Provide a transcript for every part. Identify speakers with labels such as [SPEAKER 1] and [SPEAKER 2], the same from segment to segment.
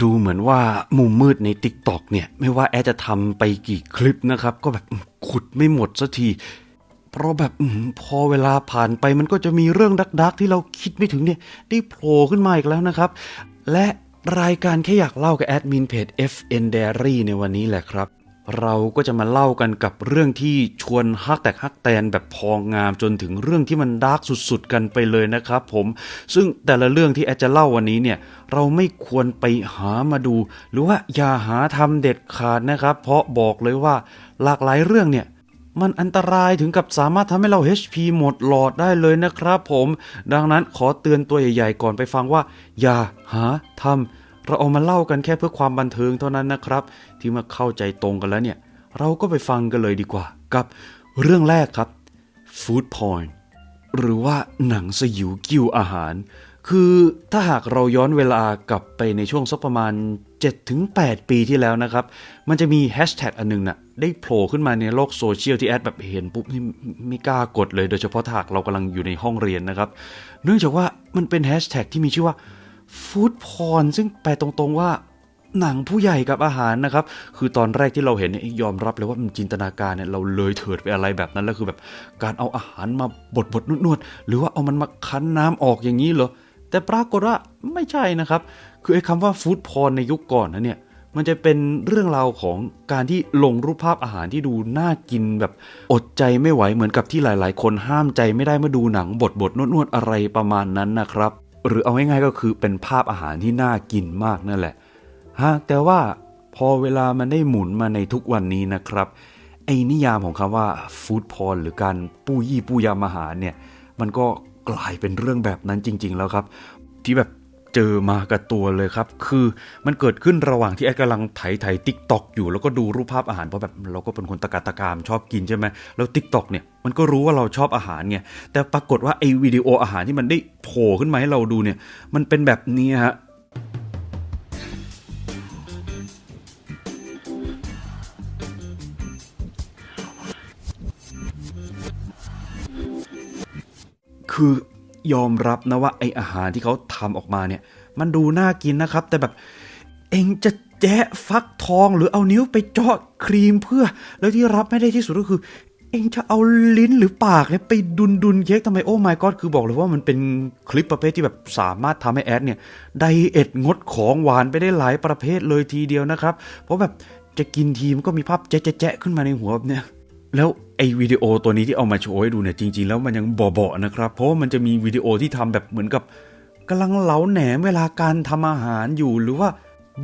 [SPEAKER 1] ดูเหมือนว่ามุมมืดใน t ิ k t o k เนี่ย ไม่ว่าแอดจะทำไปกี่คลิปนะครับ ก็แบบขุดไม่หมดสักที เพราะแบบพอเวลาผ่านไปมันก็จะมีเรื่องดักๆ ที่เราคิดไม่ถึงเนี่ย ได้โผล่ขึ้นมาอีกแล้วนะครับ และรายการแค่อยากเล่ากับแอดมินเพจ FN Diary ในวันนี้แหละครับ เราก็จะมาเล่ากันกับเรื่องที่ชวนฮักแตกฮักแตนแบบพองงามจนถึงเรื่องที่มันดาร์กสุดๆกันไปเลยนะครับผม ซึ่งแต่ละเรื่องที่แอดจะเล่าวันนี้เนี่ย เราไม่ควรไปหามาดู หรือว่าอย่าหาทำเด็ดขาดนะครับ เพราะบอกเลยว่าหลากหลายเรื่องเนี่ยมันอันตรายถึงกับสามารถทำให้เรา HP หมดหลอดได้เลยนะครับผม ดังนั้นขอเตือนตัวใหญ่ๆก่อนไปฟังว่า อย่าหาทำ เราเอามาเล่ากันแค่เพื่อความบันเทิงเท่านั้นนะครับ ที่มาเข้าใจตรงกันแล้วเนี่ย เราก็ไปฟังกันเลยดีกว่า กับเรื่องแรกครับ Food Porn หรือว่าหนังสยิวกิ้วอาหาร คือถ้าหากเราย้อนเวลากลับไปในช่วงสักประมาณ 7-8 ปีที่แล้วนะครับ มันจะมีแฮชแท็กอันหนึงน่ะได้โผล่ขึ้นมาในโลกโซเชียลที่แอดแบบเห็นปุ๊บนี่ไม่กล้ากดเลย โดยเฉพาะถ้าหากเรากำลังอยู่ในห้องเรียนนะครับ เนื่องจากว่ามันเป็นแฮชแท็กที่มีชื่อว่า ฟู้ดพอนซึ่งแปลตรงๆว่าหนังผู้ใหญ่กับอาหารนะครับ คือตอนแรกที่เราเห็นเนี่ยยอมรับเลยว่ามันจินตนาการเนี่ยเราเลยเถิดไปอะไรแบบนั้นแล้วคือแบบการเอาอาหารมาบดบดนวดๆหรือว่าเอามันมาคั้นน้ำออกอย่างนี้เหรอแต่ปรากฏว่าไม่ใช่นะครับ คือไอ้คำว่าฟู้ดพอนในยุคก่อนนะเนี่ยมันจะเป็นเรื่องราวของการที่ลงรูปภาพอาหารที่ดูน่ากินแบบอดใจไม่ไหวเหมือนกับที่หลาย ๆ คนห้ามใจไม่ได้เมื่อดูหนังบดบดนวดๆอะไรประมาณนั้นนะครับ หรือเอาง่ายๆก็คือเป็นภาพอาหารที่น่ากินมากนั่นแหละฮะแต่ว่าพอเวลามันได้หมุนมาในทุกวันนี้นะครับ ไอ้นิยามของคำว่าฟู้ดพอ n หรือการปู้ยี่ปู้ยำอาหารเนี่ย มันก็กลายเป็นเรื่องแบบนั้นจริง ๆ แล้วครับ ที่แบบ เจอมากับตัวเลยครับ คือมันเกิดขึ้นระหว่างที่แอดกำลังไถไถติ๊กตอกอยู่ แล้วก็ดูรูปภาพอาหารเพราะแบบเราก็เป็นคนตะการตะกามชอบกินใช่ไหมแล้วติ๊กตอกเนี่ยมันก็รู้ว่าเราชอบอาหารไงแต่ปรากฏว่าไอ้วิดีโออาหารที่มันได้โผล่ขึ้นมาให้เราดูเนี่ย มันเป็นแบบนี้ฮะคือ ยอมรับนะว่าไออาหารที่เขาทำออกมาเนี่ย มันดูน่ากินนะครับ แต่แบบเองจะแจ๊ะฟักทองหรือเอานิ้วไปเจาะครีมเพื่อ แล้วที่รับไม่ได้ที่สุดก็คือ เองจะเอาลิ้นหรือปากเนี่ยไปดุนดุนเค้กทำไมโอ้ my god คือบอกเลยว่ามันเป็นคลิปประเภทที่แบบสามารถทำให้แอดเนี่ยไดเอทงดของหวานไปได้หลายประเภทเลยทีเดียวนะครับ เพราะแบบจะกินทีมันก็มีภาพแจ๊ะๆๆขึ้นมาในหัวแบบเนี่ยแล้ว วิดีโอตัวนี้ที่เอามาโชว์ให้ดูเนี่ยจริง ๆ แล้วมันยังเบาๆนะครับ เพราะว่ามันจะมีวิดีโอที่ทำแบบเหมือนกับกำลังเหลาแหนมเวลาการทำอาหารอยู่หรือว่า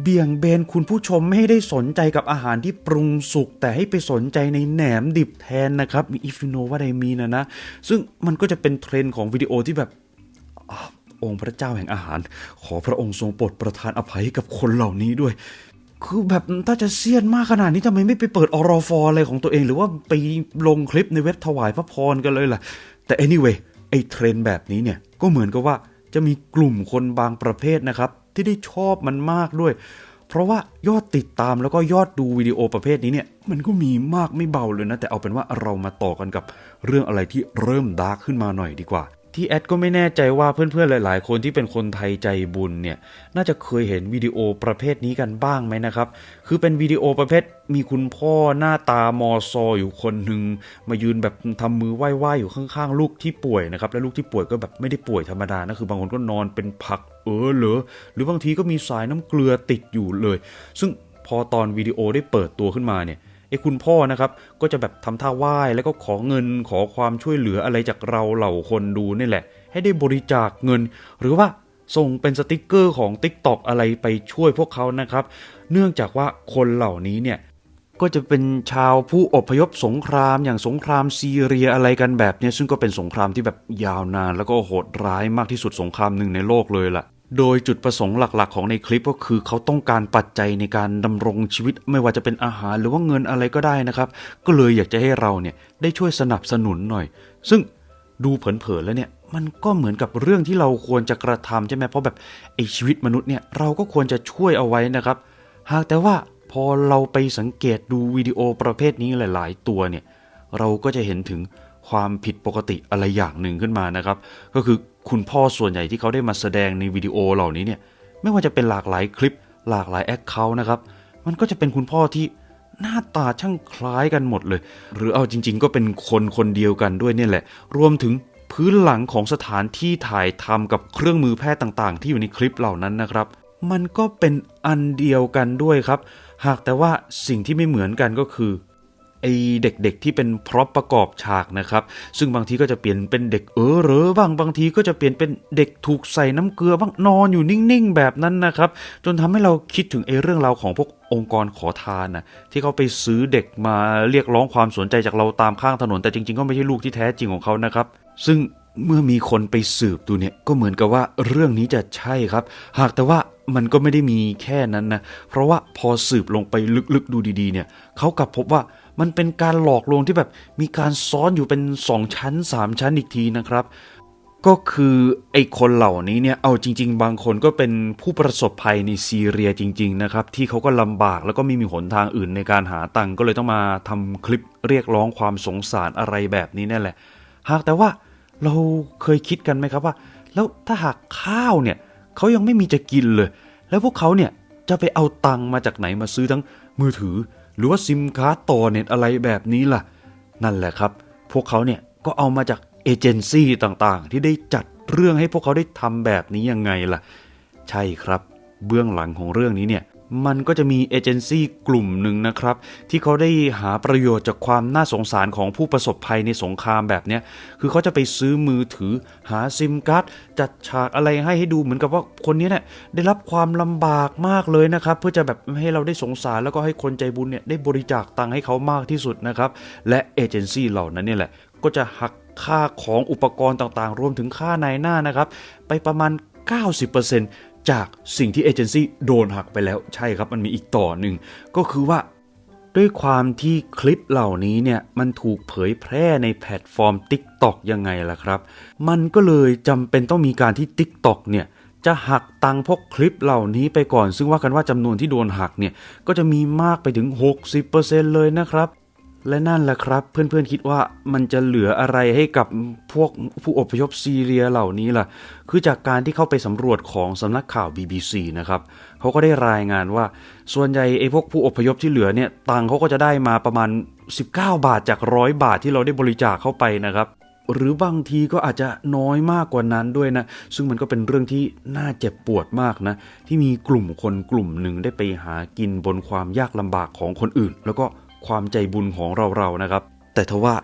[SPEAKER 1] เบี่ยงเบนคุณผู้ชมไม่ให้ได้สนใจกับอาหารที่ปรุงสุกแต่ให้ไปสนใจในแหนมดิบแทนนะครับมี if you know what I mean นะนะ ซึ่งมันก็จะเป็นเทรนด์ของวิดีโอที่แบบองค์พระเจ้าแห่งอาหาร ขอพระองค์ทรงโปรดประทานอภัยให้กับคนเหล่านี้ด้วย คือแบบถ้าจะเซียนมากขนาดนี้ทำไมไม่ไปเปิดอรฟออะไรของตัวเอง หรือว่าไปลงคลิปในเว็บถวายพระพรกันเลยล่ะ แต่ anyway ไอ้เทรนแบบนี้เนี่ย ก็เหมือนกับว่าจะมีกลุ่มคนบางประเภทนะครับ ที่ได้ชอบมันมากด้วย เพราะว่ายอดติดตามแล้วก็ยอดดูวิดีโอประเภทนี้เนี่ย มันก็มีมากไม่เบาเลยนะ แต่เอาเป็นว่าเรามาต่อกันกับเรื่องอะไรที่เริ่มดาร์กขึ้นมาหน่อยดีกว่า ที่แอดก็ไม่แน่ใจว่าเพื่อนๆ หลาย ๆ คนที่เป็นคนไทยใจบุญเนี่ย น่าจะเคยเห็นวิดีโอประเภทนี้กันบ้างไหมนะครับ คือเป็นวิดีโอประเภทมีคุณพ่อหน้าตามอซออยู่คนหนึ่งมายืนแบบทำมือไหว้ๆอยู่ข้างๆ ลูกที่ป่วยนะครับ แล้วลูกที่ป่วยก็แบบไม่ได้ป่วยธรรมดานะคือบางคนก็นอนเป็นผักเออเหรอหรือบางทีก็มีสายน้ำเกลือติดอยู่เลย ซึ่งพอตอนวิดีโอได้เปิดตัวขึ้นมาเนี่ย ไอ้คุณพ่อนะครับ ก็จะแบบทำท่าไหว้แล้วก็ขอเงินขอความช่วยเหลืออะไรจากเราเหล่าคนดูนี่แหละ ให้ได้บริจาคเงิน หรือว่าส่งเป็นสติกเกอร์ของ TikTok อะไรไปช่วยพวกเขานะครับ เนื่องจากว่าคนเหล่านี้เนี่ยก็จะเป็นชาวผู้อพยพสงครามอย่างสงครามซีเรียอะไรกันแบบนี้ซึ่งก็เป็นสงครามที่แบบยาวนาน แล้วก็โหดร้ายมากที่สุดสงครามหนึ่งในโลกเลยล่ะ โดยจุดประสงค์หลักๆ ของในคลิปก็คือเขาต้องการปัจจัยในการดำรงชีวิตไม่ว่าจะเป็นอาหารหรือว่าเงินอะไรก็ได้นะครับ ก็เลยอยากจะให้เราเนี่ยได้ช่วยสนับสนุนหน่อย ซึ่งดูเผินๆแล้วเนี่ยมันก็เหมือนกับเรื่องที่เราควรจะกระทำใช่ไหมเพราะแบบไอชีวิตมนุษย์เนี่ยเราก็ควรจะช่วยเอาไว้นะครับ หากแต่ว่าพอเราไปสังเกตดูวิดีโอประเภทนี้หลาย ๆ ตัวเนี่ยเราก็จะเห็นถึงความผิดปกติอะไรอย่างหนึ่งขึ้นมานะครับ ก็คือ คุณพ่อส่วนใหญ่ที่เขาได้มาแสดงในวิดีโอเหล่านี้เนี่ยไม่ว่าจะเป็นหลากหลายคลิป หลากหลายแอคเคาท์นะครับมันก็จะเป็นคุณพ่อที่หน้าตาช่างคล้ายกันหมดเลย หรือเอาจริง ๆ ก็เป็นคนคนเดียวกันด้วยเนี่ยแหละ รวมถึงพื้นหลังของสถานที่ถ่ายทำกับเครื่องมือแพทย์ต่าง ๆ ที่อยู่ในคลิปเหล่านั้นนะครับ มันก็เป็นอันเดียวกันด้วยครับ หากแต่ว่าสิ่งที่ไม่เหมือนกันก็คือ ไอเด็กๆที่เป็นพร็อพประกอบฉากนะครับ ซึ่งบางทีก็จะเปลี่ยนเป็นเด็กเออเหรอบ้างบางทีก็จะเปลี่ยนเป็นเด็กถูกใส่น้ำเกลือบ้างนอนอยู่นิ่งๆแบบนั้นนะครับ จนทำให้เราคิดถึงไอเรื่องราวของพวกองค์กรขอทานนะที่เขาไปซื้อเด็กมาเรียกร้องความสนใจจากเราตามข้างถนน แต่จริงๆก็ไม่ใช่ลูกที่แท้จริงของเขานะครับ ซึ่งเมื่อมีคนไปสืบดูเนี่ยก็เหมือนกับว่าเรื่องนี้จะใช่ครับ หากแต่ว่ามันก็ไม่ได้มีแค่นั้นนะเพราะว่าพอสืบลงไปลึกๆดูดีๆ เนี่ยเขากลับพบว่า มันเป็นการหลอกลวงที่แบบมีการซ้อนอยู่เป็น 2 ชั้น 3 ชั้นอีกทีนะครับ ก็คือไอ้คนเหล่านี้เนี่ยเอาจริง ๆ บางคนก็เป็นผู้ประสบภัยในซีเรียจริง ๆ นะครับ ที่เขาก็ลำบากแล้วก็ไม่มีหนทางอื่นในการหาตังค์ก็เลยต้องมาทำคลิปเรียกร้องความสงสารอะไรแบบนี้นั่นแหละ หากแต่ว่าเราเคยคิดกันไหมครับว่า แล้วถ้าหากข้าวเนี่ยเขายังไม่มีจะกินเลย แล้วพวกเขาเนี่ยจะไปเอาตังค์มาจากไหนมาซื้อทั้งมือถือ หรือว่าซิมการ์ดต่อเน็ตอะไรแบบนี้ล่ะ นั่นแหละครับ พวกเขาเนี่ยก็เอามาจากเอเจนซี่ต่างๆ ที่ได้จัดเรื่องให้พวกเขาได้ทำแบบนี้ยังไงล่ะ ใช่ครับ เบื้องหลังของเรื่องนี้เนี่ย มันก็จะมีเอเจนซี่กลุ่มหนึ่งนะครับ ที่เขาได้หาประโยชน์จากความน่าสงสารของผู้ประสบภัยในสงครามแบบเนี้ยคือเขาจะไปซื้อมือถือหาซิมการ์ดจัดฉากอะไรให้ให้ดูเหมือนกับว่าคนนี้เนี่ยได้รับความลำบากมากเลยนะครับ เพื่อจะแบบให้เราได้สงสารแล้วก็ให้คนใจบุญเนี่ยได้บริจาคตังค์ให้เขามากที่สุดนะครับและเอเจนซี่เหล่านั้นเนี่ยแหละก็จะหักค่าของอุปกรณ์ต่างๆ รวมถึงค่านายหน้านะครับ ไปประมาณ 90% จากสิ่งที่เอเจนซี่โดนหักไปแล้วใช่ครับมันมีอีกต่อหนึ่ง ก็คือว่า ด้วยความที่คลิปเหล่านี้เนี่ย มันถูกเผยแพร่ในแพลตฟอร์ม TikTok ยังไงล่ะครับ มันก็เลยจำเป็นต้องมีการที่ TikTok เนี่ยจะหักตังพวกคลิปเหล่านี้ไปก่อน ซึ่งว่ากันว่าจำนวนที่โดนหักเนี่ย ก็จะมีมากไปถึง 60%เลยนะครับ และนั่นแหละครับ เพื่อนๆคิดว่ามันจะเหลืออะไรให้กับพวกผู้อพยพซีเรียเหล่านี้ล่ะ คือจากการที่เข้าไปสำรวจของสำนักข่าว BBC นะครับเขาก็ได้รายงานว่า ส่วนใหญ่ไอ้พวกผู้อพยพที่เหลือเนี่ยตังเขาก็จะได้มาประมาณ 19 บาทจากร้อยบาทที่เราได้บริจาคเข้าไปนะครับ หรือบางทีก็อาจจะน้อยมากกว่านั้นด้วยนะ ซึ่งมันก็เป็นเรื่องที่น่าเจ็บปวดมากนะ ที่มีกลุ่มคนกลุ่มหนึ่งได้ไปหากินบนความยากลำบากของคนอื่น แล้วก็ ความใจบุญของเราๆนะครับ แต่ทว่า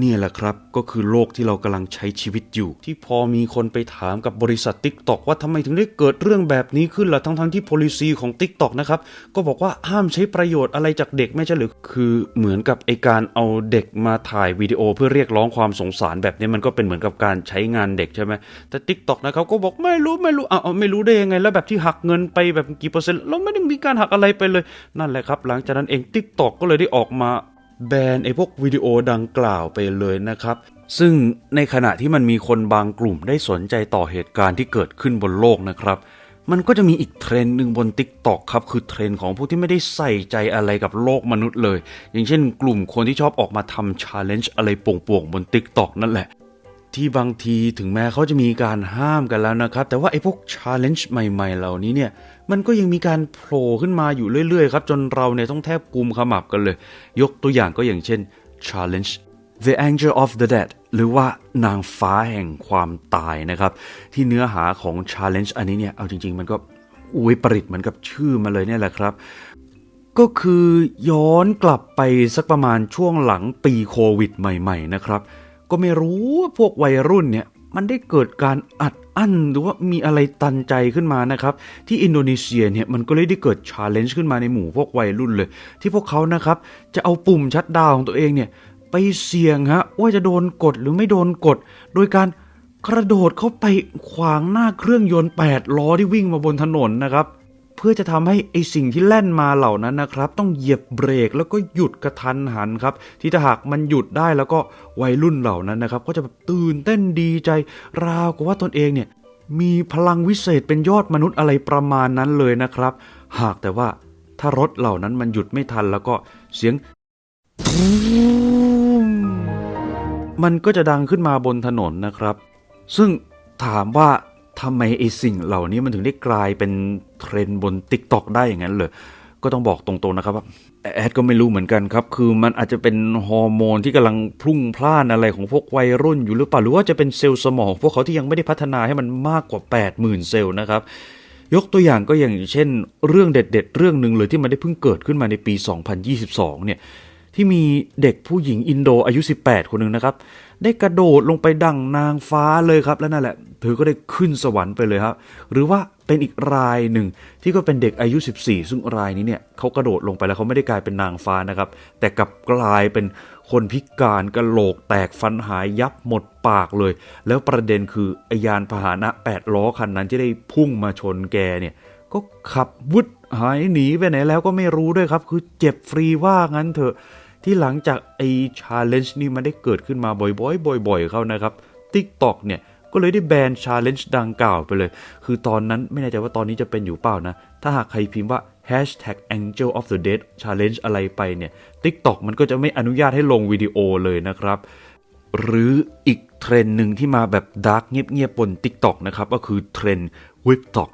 [SPEAKER 1] เนี่ยแหละครับก็คือโลกที่เรากำลังใช้ชีวิตอยู่ ที่พอมีคนไปถามกับบริษัท TikTok ว่าทำไมถึงได้เกิดเรื่องแบบนี้ขึ้นล่ะทั้งๆที่ policy ของ TikTok นะครับ ก็บอกว่าห้ามใช้ประโยชน์อะไรจากเด็กไม่ใช่หรือ คือเหมือนกับไอการเอาเด็กมาถ่ายวิดีโอเพื่อเรียกร้องความสงสารแบบนี้มันก็เป็นเหมือนกับการใช้งานเด็กใช่ไหมแต่ TikTok นะครับก็บอกไม่รู้ไม่รู้อ้าวไม่รู้ได้ยังไงแล้วแบบที่หักเงินไปแบบกี่เปอร์เซ็นต์เราไม่ได้มีการหักอะไรไปเลย นั่นแหละครับ หลังจากนั้นเอง TikTok ก็เลยได้ออกมา แบนไอ้พวกวิดีโอดังกล่าวไปเลยนะครับ ซึ่งในขณะที่มันมีคนบางกลุ่มได้สนใจต่อเหตุการณ์ที่เกิดขึ้นบนโลกนะครับ มันก็จะมีอีกเทรนด์หนึ่งบน t ิ k t o อกครับ คือเทรนด์ของผู้ที่ไม่ได้ใส่ใจอะไรกับโลกมนุษย์เลย อย่างเช่น กลุ่มคนที่ชอบออกมาทำชาเลนจ์อะไรโป่งๆบน t ิ k t o อกนั่นแหละ ที่บางทีถึงแม้เขาจะมีการห้ามกันแล้วนะครับ แต่ว่าไอ้พวกชาเลนจ์ใหม่ ๆ เหล่านี้เนี่ย มันก็ยังมีการโผล่ขึ้นมาอยู่เรื่อย ๆ ครับ จนเราเนี่ยต้องแทบกุมขมับกันเลย ยกตัวอย่างก็อย่างเช่น challenge The Angel of the Dead หรือว่านางฟ้าแห่งความตายนะครับ ที่เนื้อหาของ challenge อันนี้เนี่ย เอาจริง ๆ มันก็วิปริตเหมือนกับชื่อมาเลยเนี่ยแหละครับก็คือย้อนกลับไปสักประมาณช่วงหลังปีโควิดใหม่ ๆ นะครับ ก็ไม่รู้ว่าพวกวัยรุ่นเนี่ยมันได้เกิดการอัดอั้นหรือว่ามีอะไรตันใจขึ้นมานะครับที่อินโดนีเซียเนี่ยมันก็เลยได้เกิดชาเลนจ์ขึ้นมาในหมู่พวกวัยรุ่นเลย ที่พวกเขานะครับจะเอาปุ่มชัดดาวของตัวเองเนี่ยไปเสี่ยงฮะว่าจะโดนกดหรือไม่โดนกด โดยการกระโดดเข้าไปขวางหน้าเครื่องยนต์8ล้อที่วิ่งมาบนถนนนะครับ เพื่อจะทำให้ไอสิ่งที่แล่นมาเหล่านั้นนะครับ ต้องเหยียบเบรกแล้วก็หยุดกระทันหันครับ ที่ถ้าหากมันหยุดได้แล้วก็วัยรุ่นเหล่านั้นนะครับ ก็จะแบบตื่นเต้นดีใจ ราวกับว่าตนเองเนี่ยมีพลังวิเศษเป็นยอดมนุษย์อะไรประมาณนั้นเลยนะครับ หากแต่ว่าถ้ารถเหล่านั้นมันหยุดไม่ทันแล้วก็เสียง มันก็จะดังขึ้นมาบนถนนนะครับ ซึ่งถามว่า ทำไมไอสิ่งเหล่านี้มันถึงได้กลายเป็นเทรนด์บน t ิ k t o k ได้อย่างนั้นเลยก็ต้องบอกตรงๆนะครับว่าแอดก็ไม่รู้เหมือนกันครับ คือมันอาจจะเป็นฮอร์โมนที่กำลังพรุ่งพล่านอะไรของพวกวัยรุ่นอยู่หรือเปล่า หรือว่าจะเป็นเซลล์สมองของ พวกเขาที่ยังไม่ได้พัฒนาให้มันมากกว่า 80,000 เซลล์นะครับ ยกตัวอย่างก็อย่างเช่น เรื่องเด็ด ๆ เรื่องหนึ่งเลยที่มันได้เพิ่งเกิดขึ้นมาในปี 2022 เนี่ย ที่มีเด็กผู้หญิงอินโดอายุ 18 คนหนึ่งนะครับ ได้กระโดดลงไปดั่งนางฟ้าเลยครับ แล้วนั่นแหละ เธอก็ได้ขึ้นสวรรค์ไปเลยครับ หรือว่าเป็นอีกรายหนึ่งที่ก็เป็นเด็กอายุ 14 ซึ่งรายนี้เนี่ยเขากระโดดลงไปแล้วเขาไม่ได้กลายเป็นนางฟ้านะครับ แต่กลับกลายเป็นคนพิการกระโหลกแตกฟันหายยับหมดปากเลย แล้วประเด็นคืออยานพาหนะ 8 ล้อคันนั้นที่ได้พุ่งมาชนแกเนี่ยก็ขับวุดหายหนีไปไหนแล้วก็ไม่รู้ด้วยครับ คือเจ็บฟรีว่างั้นเถอะ ที่หลังจากไอ้ชาเลนจ์นี่มันได้เกิดขึ้นมาบ่อยๆ บ่อย ๆ เข้านะครับ TikTok เนี่ยก็เลยได้แบนชาเลนจ์ดังกล่าวไปเลย คือตอนนั้นไม่แน่ใจว่าตอนนี้จะเป็นอยู่เปล่านะ ถ้าหากใครพิมพ์ว่า hashtag angel of the dead challenge อะไรไปเนี่ย TikTok มันก็จะไม่อนุญาตให้ลงวิดีโอเลยนะครับ หรืออีกเทรนหนึ่งที่มาแบบดาร์กเงียบๆบน TikTok นะครับ ก็คือเทรนด์ w i p t o k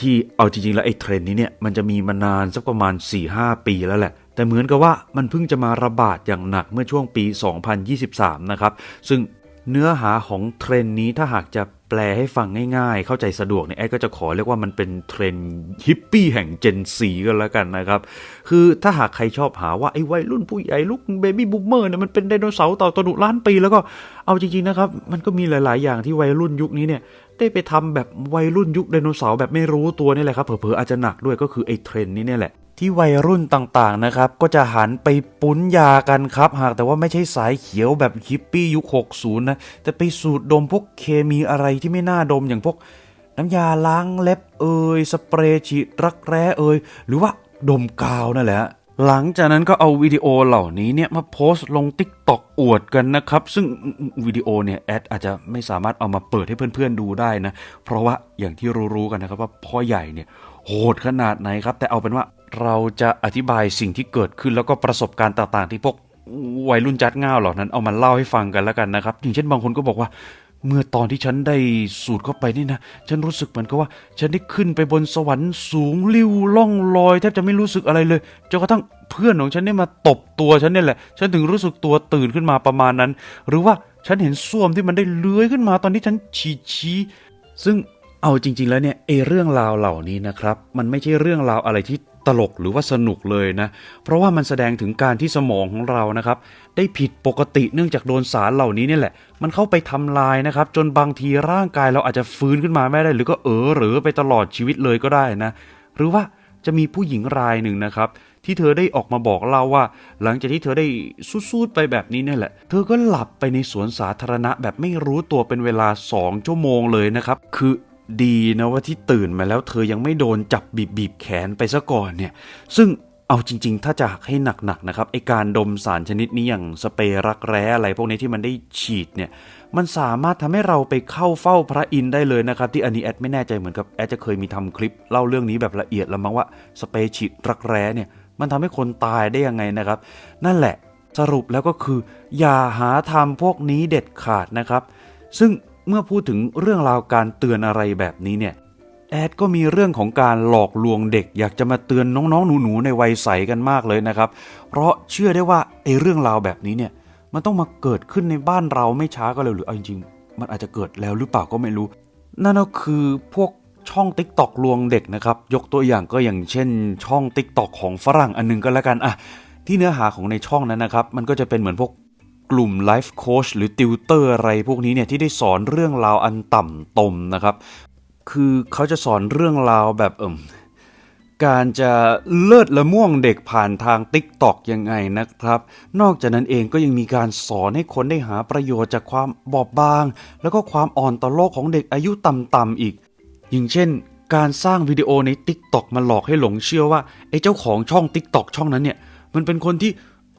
[SPEAKER 1] ที่เอาจริงๆแล้วไอ้เทรนนี้เนี่ย มันจะมีมานานสักประมาณ 4-5 ปีแล้วแหละ แต่เหมือนกับว่ามันเพิ่งจะมาระบาดอย่างหนักเมื่อช่วงปี 2023 นะครับ ซึ่งเนื้อหาของเทรนนี้ถ้าหากจะแปลให้ฟังง่ายๆ เข้าใจสะดวกเนี่ยแอดก็จะขอเรียกว่ามันเป็นเทรนฮิปปี้แห่งเจนซีก็แล้วกันนะครับ คือถ้าหากใครชอบหาว่าไอ้วัยรุ่นผู้ใหญ่ลุกเบบี้บูมเมอร์เนี่ยมันเป็นไดโนเสาร์ต่อตนุล้านปีแล้วก็เอาจริงๆนะครับ มันก็มีหลายๆ อย่างที่วัยรุ่นยุคนี้เนี่ยได้ไปทำแบบวัยรุ่นยุคไดโนเสาร์แบบไม่รู้ตัวนี่แหละครับเผลอๆอาจจะหนักด้วยก็คือไอ้เทรนนี้เนี่ยแหละ ที่วัยรุ่นต่างๆนะครับ ก็จะหันไปปุ้นยากันครับ หากแต่ว่าไม่ใช่สายเขียวแบบฮิปปี้ยุค 60 นะ แต่ไปสูดดมพวกเคมีอะไรที่ไม่น่าดมอย่างพวก น้ำยาล้างเล็บเอ่ยสเปรย์ฉีดรักแร้เอ่ยหรือว่าดมกาวนั่นแหละหลังจากนั้นก็เอาวิดีโอเหล่านี้เนี่ยมาโพสต์ลง Tik t o อกอวดกันนะครับ ซึ่งวิดีโอเนี่ยแอดอาจจะไม่สามารถเอามาเปิดให้เพื่อนๆดูได้นะ เพราะว่าอย่างที่รู้ๆกันนะครับว่าพ่อใหญ่เนี่ยโหดขนาดไหนครับ แต่เอาเป็นว่า เราจะอธิบายสิ่งที่เกิดขึ้นแล้วก็ประสบการณ์ต่าง ๆ ที่พวกวัยรุ่นจัดง่าวเหล่านั้นเอามาเล่าให้ฟังกันแล้วกันนะครับ อย่างเช่นบางคนก็บอกว่า เมื่อตอนที่ฉันได้สูดเข้าไปนี่นะ ฉันรู้สึกเหมือนกับว่า ฉันได้ขึ้นไปบนสวรรค์สูงลิ้วล่องลอยแทบจะไม่รู้สึกอะไรเลยจนกระทั่งเพื่อนของฉันเนี่ยมาตบตัวฉันเนี่ยแหละ ฉันถึงรู้สึกตัวตื่นขึ้นมาประมาณนั้น หรือว่าฉันเห็นส้วมที่มันได้เลื้อยขึ้นมาตอนที่ฉันฉี่ชี้ซึ่งเอาจริง ๆ แล้วเนี่ยไอเรื่องราวเหล่านี้นะครับ มันไม่ใช่เรื่องราวอะไรที่ ตลกหรือว่าสนุกเลยนะ เพราะว่ามันแสดงถึงการที่สมองของเรานะครับ ได้ผิดปกติเนื่องจากโดนสารเหล่านี้เนี่ยแหละ มันเข้าไปทำลายนะครับ จนบางทีร่างกายเราอาจจะฟื้นขึ้นมาไม่ได้ หรือก็เออหรือไปตลอดชีวิตเลยก็ได้นะ หรือว่าจะมีผู้หญิงรายหนึ่งนะครับ ที่เธอได้ออกมาบอกเล่าว่า หลังจากที่เธอได้สูดๆไปแบบนี้เนี่ยแหละ เธอก็หลับไปในสวนสาธารณะแบบไม่รู้ตัวเป็นเวลา 2 ชั่วโมงเลยนะครับ คือ ดีนะว่าที่ตื่นมาแล้วเธอยังไม่โดนจับบีบบีบแขนไปซะก่อนเนี่ย ซึ่งเอาจริง ๆ ถ้าจะให้หนักๆนะครับไอการดมสารชนิดนี้อย่างสเปรย์รักแร้อะไรพวกนี้ที่มันได้ฉีดเนี่ย มันสามารถทำให้เราไปเข้าเฝ้าพระอินทร์ได้เลยนะครับ ที่อันนี้แอดไม่แน่ใจเหมือนกับแอดจะเคยมีทำคลิปเล่าเรื่องนี้แบบละเอียดแล้วมั้งว่าสเปรย์ฉีดรักแร้เนี่ย มันทำให้คนตายได้ยังไงนะครับ นั่นแหละสรุปแล้วก็คือ อย่าหาทำพวกนี้เด็ดขาดนะครับ ซึ่ง เมื่อพูดถึงเรื่องราวการเตือนอะไรแบบนี้เนี่ย แอดก็มีเรื่องของการหลอกลวงเด็ก อยากจะมาเตือนน้องๆหนูๆในวัยใสกันมากเลยนะครับ เพราะเชื่อได้ว่าไอ้เรื่องราวแบบนี้เนี่ยมันต้องมาเกิดขึ้นในบ้านเราไม่ช้าก็เร็วหรือเอาจริงๆมันอาจจะเกิดแล้วหรือเปล่าก็ไม่รู้ นั่นก็คือพวกช่อง Tik t o อกลวงเด็กนะครับ ยกตัวอย่างก็อย่างเช่น ช่อง Tik t o อกของฝรั่งอันหนึงก็แล้วกันอะที่เนื้อหาของในช่องนั้นนะครับ มันก็จะเป็นเหมือนพวก กลุ่มไลฟ์โค้ชหรือติวเตอร์อะไรพวกนี้เนี่ยที่ได้สอนเรื่องราวอันต่ำตมนะครับ คือเขาจะสอนเรื่องราวแบบเอิมการจะเลิศละม่วงเด็กผ่านทาง t ิ k t o k ยังไงนะครับ นอกจากนั้นเองก็ยังมีการสอนให้คนได้หาประโยชน์จากความบอบบาง แล้วก็ความอ่อนต่อโลกของเด็กอายุต่ำๆอีก อย่างเช่น การสร้างวิดีโอใน t ิ k t o k มาหลอกให้หลงเชื่อว่าไอ้เจ้าของช่อง t ิ k t o k ช่องนั้นเนี่ย มันเป็นคนที่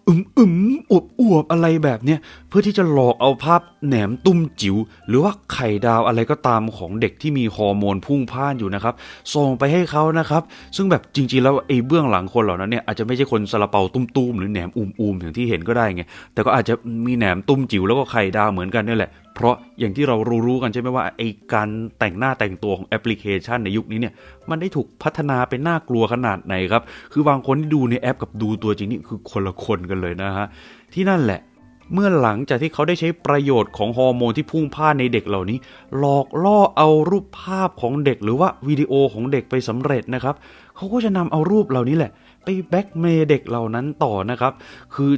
[SPEAKER 1] อึมอึมอวบอวบอะไรแบบเนี้ยเพื่อที่จะหลอกเอาภาพแหนมตุ้มจิ๋วหรือว่าไข่ดาวอะไรก็ตามของเด็กที่มีฮอร์โมนพุ่งพ่านอยู่นะครับส่งไปให้เขานะครับ ซึ่งแบบจริงๆแล้วไอ้เบื้องหลังคนเหล่านั้นเนี่ยอาจจะไม่ใช่คนซาลาเปาตุ้มๆหรือแหนมอุ้มๆอย่างที่เห็นก็ได้ไงแต่ก็อาจจะมีแหนมตุ้มจิ๋วแล้วก็ไข่ดาวเหมือนกันนี่แหละ เพราะอย่างที่เรารู้ๆกันใช่ไหมว่าไอการแต่งหน้าแต่งตัวของแอปพลิเคชันในยุคนี้เนี่ยมันได้ถูกพัฒนาเป็นน่ากลัวขนาดไหนครับ คือบางคนที่ดูในแอปกับดูตัวจริงนี่คือคนละคนกันเลยนะฮะที่นั่นแหละเมื่อหลังจากที่เขาได้ใช้ประโยชน์ของฮอร์โมนที่พุ่งพล่านในเด็กเหล่านี้ หลอกล่อเอารูปภาพของเด็กหรือว่าวิดีโอของเด็กไปสำเร็จนะครับ เขาก็จะนำเอารูปเหล่านี้แหละ ไปแบ็กเมย์เด็กเหล่านั้นต่อนะครับ คือ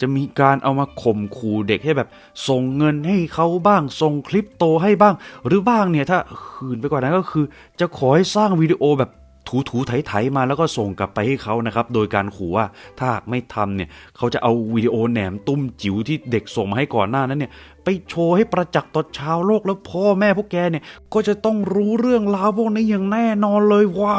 [SPEAKER 1] จะมีการเอามาข่มขู่เด็กให้แบบส่งเงินให้เขาบ้าง ส่งคลิปโตให้บ้าง หรือบ้างเนี่ยถ้าคืนไปกว่านั้นก็คือ จะขอให้สร้างวิดีโอแบบ ถูถูไถไถๆมาแล้วก็ส่งกลับไปให้เขานะครับ โดยการขู่ว่าถ้าหากไม่ทำเนี่ยเขาจะเอาวิดีโอแหนมตุ้มจิ๋วที่เด็กส่งมาให้ก่อนหน้านั้นเนี่ยไปโชว์ให้ประจักษ์ต่อชาวโลกแล้วพ่อแม่พวกแกเนี่ยก็จะต้องรู้เรื่องราวพวกนี้อย่างแน่นอนเลยว้า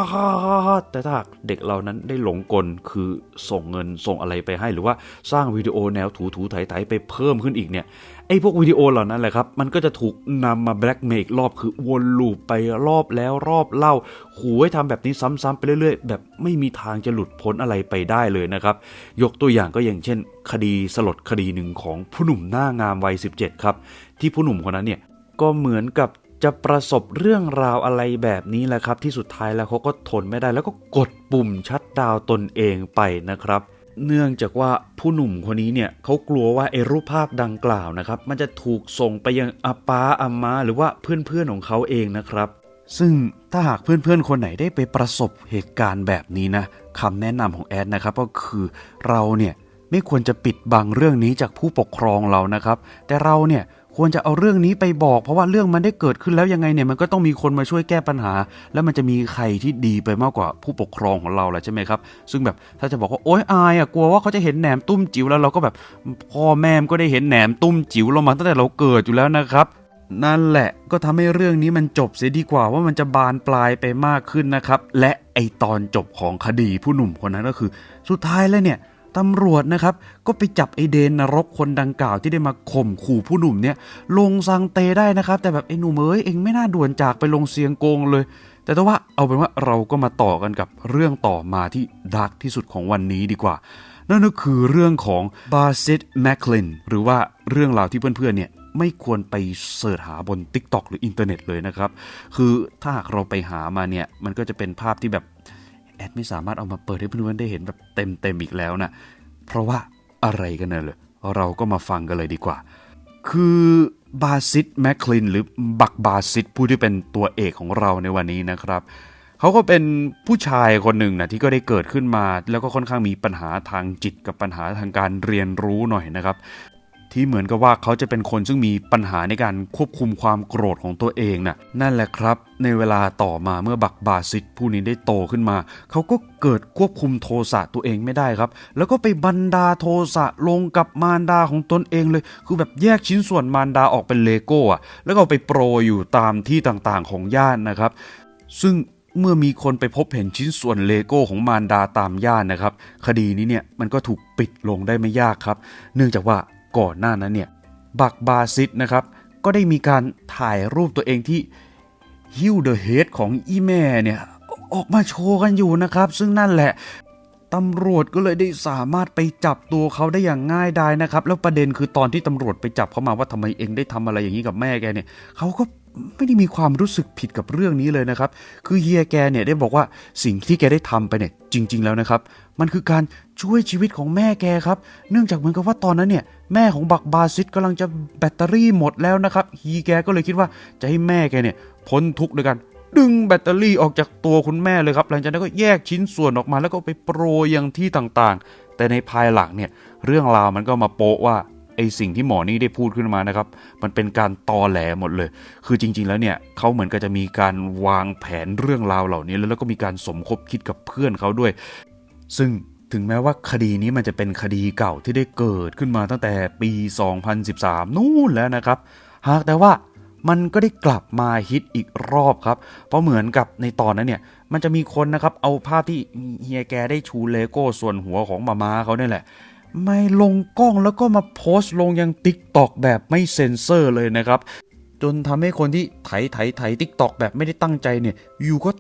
[SPEAKER 1] แต่ถ้าหากเด็กเหล่านั้นได้หลงกลคือส่งเงินส่งอะไรไปให้หรือว่าสร้างวิดีโอแนวถูถูไถไถไปเพิ่มขึ้นอีกเนี่ย ไอ้พวกวิดีโอเหล่านั้นแหละครับ มันก็จะถูกนำมาแบล็กเมย์อีกรอบคือวนลูปไปรอบแล้วรอบเล่าขู่ให้ทำแบบนี้ซ้ำๆไปเรื่อยๆ แบบไม่มีทางจะหลุดพ้นอะไรไปได้เลยนะครับ ยกตัวอย่างก็อย่างเช่น คดีสลดคดีหนึ่งของผู้หนุ่มหน้างามวัย 17 ครับ ที่ผู้หนุ่มคนนั้นเนี่ยก็เหมือนกับจะประสบเรื่องราวอะไรแบบนี้แหละครับ ที่สุดท้ายแล้วเขาก็ทนไม่ได้ แล้วก็กดปุ่มชัดดาวตนเองไปนะครับ เนื่องจากว่าผู้หนุ่มคนนี้เนี่ยเขากลัวว่าไอ้รูปภาพดังกล่าวนะครับ มันจะถูกส่งไปยังอาป้าอามาหรือว่าเพื่อนๆของเขาเองนะครับ ซึ่งถ้าหากเพื่อนๆ คนไหนได้ไปประสบเหตุการณ์แบบนี้นะคำแนะนำของแอดนะครับก็คือเราเนี่ยไม่ควรจะปิดบังเรื่องนี้จากผู้ปกครองเรานะครับ แต่เราเนี่ย ควรจะเอาเรื่องนี้ไปบอก เพราะว่าเรื่องมันได้เกิดขึ้นแล้วยังไงเนี่ยมันก็ต้องมีคนมาช่วยแก้ปัญหา แล้วมันจะมีใครที่ดีไปมากกว่าผู้ปกครองของเราแหละใช่ไหมครับ ซึ่งแบบถ้าจะบอกว่าโอ๊ยอายอะกลัวว่าเขาจะเห็นแหนมตุ้มจิ๋วแล้วเราก็แบบพ่อแม่ก็ได้เห็นแหนมตุ้มจิ๋วเรามาตั้งแต่เราเกิดอยู่แล้วนะครับนั่นแหละก็ทำให้เรื่องนี้มันจบเสียดีกว่าว่ามันจะบานปลายไปมากขึ้นนะครับ และไอตอนจบของคดีผู้หนุ่มคนนั้นก็คือ สุดท้ายแล้วเนี่ย ตำรวจนะครับ ก็ไปจับไอเดนนรกคนดังกล่าวที่ได้มาข่มขู่ผู้หนุ่มเนี่ย ลงซังเตได้นะครับ แต่แบบไอหนุ่มเอ้ยเองไม่น่าด่วนจากไปลงเซียงโกงเลย แต่ถ้าว่าเอาเป็นว่าเราก็มาต่อกันกับเรื่องต่อมาที่ดาร์กที่สุดของวันนี้ดีกว่า นั่นก็คือเรื่องของบาซิตแมคลินหรือว่าเรื่องราวที่เพื่อนๆเนี่ยไม่ควรไปเสิร์ชหาบน TikTok หรืออินเทอร์เน็ตเลยนะครับ คือถ้าหากเราไปหามาเนี่ย มันก็จะเป็นภาพที่แบบ แอดไม่สามารถเอามาเปิดให้เพื่อนๆได้เห็นแบบเต็มๆอีกแล้วนะเพราะว่าอะไรกันเน่ะเลยเราก็มาฟังกันเลยดีกว่า คือบาซิตแมคลินหรือบักบาซิตผู้ที่เป็นตัวเอกของเราในวันนี้นะครับเขาก็เป็นผู้ชายคนหนึ่งนะที่ก็ได้เกิดขึ้นมา แล้วก็ค่อนข้างมีปัญหาทางจิตกับปัญหาทางการเรียนรู้หน่อยนะครับ ที่เหมือนกับว่าเขาจะเป็นคนซึ่งมีปัญหาในการควบคุมความโกรธของตัวเองนะ่ะนั่นแหละครับ ในเวลาต่อมาเมื่อบักบาซิตผู้นี้ได้โตขึ้นมา เขาก็เกิดควบคุมโทสะตัวเองไม่ได้ครับ แล้วก็ไปบันดาโทสะลงกับมารดาของตนเองเลย คือแบบแยกชิ้นส่วนมารดาออกเป็นเลโก้อะแล้วก็ไปโปรยอยู่ตามที่ต่างๆของย่านนะครับ ซึ่งเมื่อมีคนไปพบเห็นชิ้นส่วนเลโก้ของมารดาตามย่านนะครับ คดีนี้เนี่ยมันก็ถูกปิดลงได้ไม่ยากครับ เนื่องจากว่า ก่อนหน้านั้นเนี่ยบักบาซิตนะครับ ก็ได้มีการถ่ายรูปตัวเองที่ฮิวเดอะเฮดของอีแม่เนี่ยออกมาโชว์กันอยู่นะครับ ซึ่งนั่นแหละตำรวจก็เลยได้สามารถไปจับตัวเขาได้อย่างง่ายดายนะครับ แล้วประเด็นคือตอนที่ตำรวจไปจับเขามาว่าทำไมเองได้ทำอะไรอย่างนี้กับแม่แกเนี่ยเขาก็ ไม่ได้มีความรู้สึกผิดกับเรื่องนี้เลยนะครับ คือเฮียแกเนี่ยได้บอกว่าสิ่งที่แกได้ทำไปเนี่ยจริง ๆ แล้วนะครับ มันคือการช่วยชีวิตของแม่แกครับ เนื่องจากเหมือนกับว่าตอนนั้นเนี่ยแม่ของบักบาซิตกำลังจะแบตเตอรี่หมดแล้วนะครับฮีแกก็เลยคิดว่าจะให้แม่แกเนี่ยพ้นทุกข์ด้วยกันดึงแบตเตอรี่ออกจากตัวคุณแม่เลยครับ หลังจากนั้นก็แยกชิ้นส่วนออกมาแล้วก็ไปโปรยยังที่ต่างๆ แต่ในภายหลังเนี่ยเรื่องราวมันก็มาโปะว่า ไอสิ่งที่หมอนี่ได้พูดขึ้นมานะครับ มันเป็นการตอแหลหมดเลย คือจริง ๆ แล้วเนี่ยเขาเหมือนกับจะมีการวางแผนเรื่องราวเหล่านี้ แล้วก็มีการสมคบคิดกับเพื่อนเขาด้วย ซึ่งถึงแม้ว่าคดีนี้มันจะเป็นคดีเก่าที่ได้เกิดขึ้นมาตั้งแต่ปี 2013 นู่นแล้วนะครับ หากแต่ว่ามันก็ได้กลับมาฮิตอีกรอบครับ เพราะเหมือนกับในตอนนั้นเนี่ย มันจะมีคนนะครับ เอาภาพที่เฮียแกได้ชูเลโก้ส่วนหัวของมามาเขาเนี่ยแหละ ไม่ลงกล้องแล้วก็มาโพสต์ลงยังติ๊กตอกแบบไม่เซ็นเซอร์เลยนะครับ จนทำให้คนที่ไถไถไถติ๊กตอกแบบไม่ได้ตั้งใจเนี่ย อยู่ก็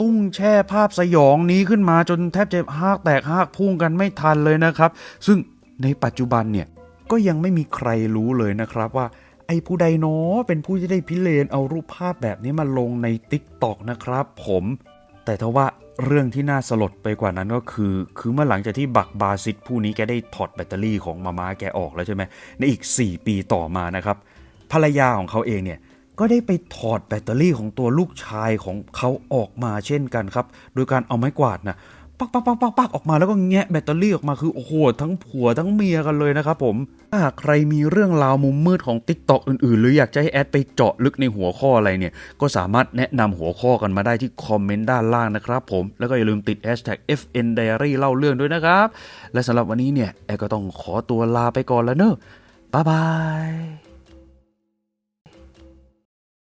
[SPEAKER 1] ตุ้งแช่ภาพสยองนี้ขึ้นมาจนแทบจะหากแตกหากพุ่งกันไม่ทันเลยนะครับ ซึ่งในปัจจุบันเนี่ยก็ยังไม่มีใครรู้เลยนะครับว่าไอ้ผู้ใดเนาะเป็นผู้ที่ได้พิเรนเอารูปภาพแบบนี้มาลงใน t ิ k t o k นะครับ ผม แต่ถ้าว่า เรื่องที่น่าสลดไปกว่านั้นก็คือ คือเมื่อหลังจากที่บักบาซิตผู้นี้แกได้ถอดแบตเตอรี่ของมาม่าแกออกแล้วใช่ไหมในอีก 4 ปีต่อมานะครับ ภรรยาของเขาเองเนี่ยก็ได้ไปถอดแบตเตอรี่ของตัวลูกชายของเขาออกมาเช่นกันครับ โดยการเอาไม้กวาดนะ ปักปักปักปักปักออกมาแล้วก็แงะแบตเตอรี่ออกมาคือโอ้โหทั้งผัวทั้งเมียกันเลยนะครับผมถ้าใครมีเรื่องราวมุมมืดของ Tik t o อกอื่นๆ หรืออยากจะให้แอดไปเจาะลึกในหัวข้ออะไรเนี่ย ก็สามารถแนะนำหัวข้อกันมาได้ที่คอมเมนต์ด้านล่างนะครับผมแล้วก็อย่าลืมติด hashtag FN Diary เล่าเรื่องด้วยนะครับ และสำหรับวันนี้เนี่ยแอดก็ต้องขอตัวลาไปก่อนแล้วเนอะบ๊ายบาย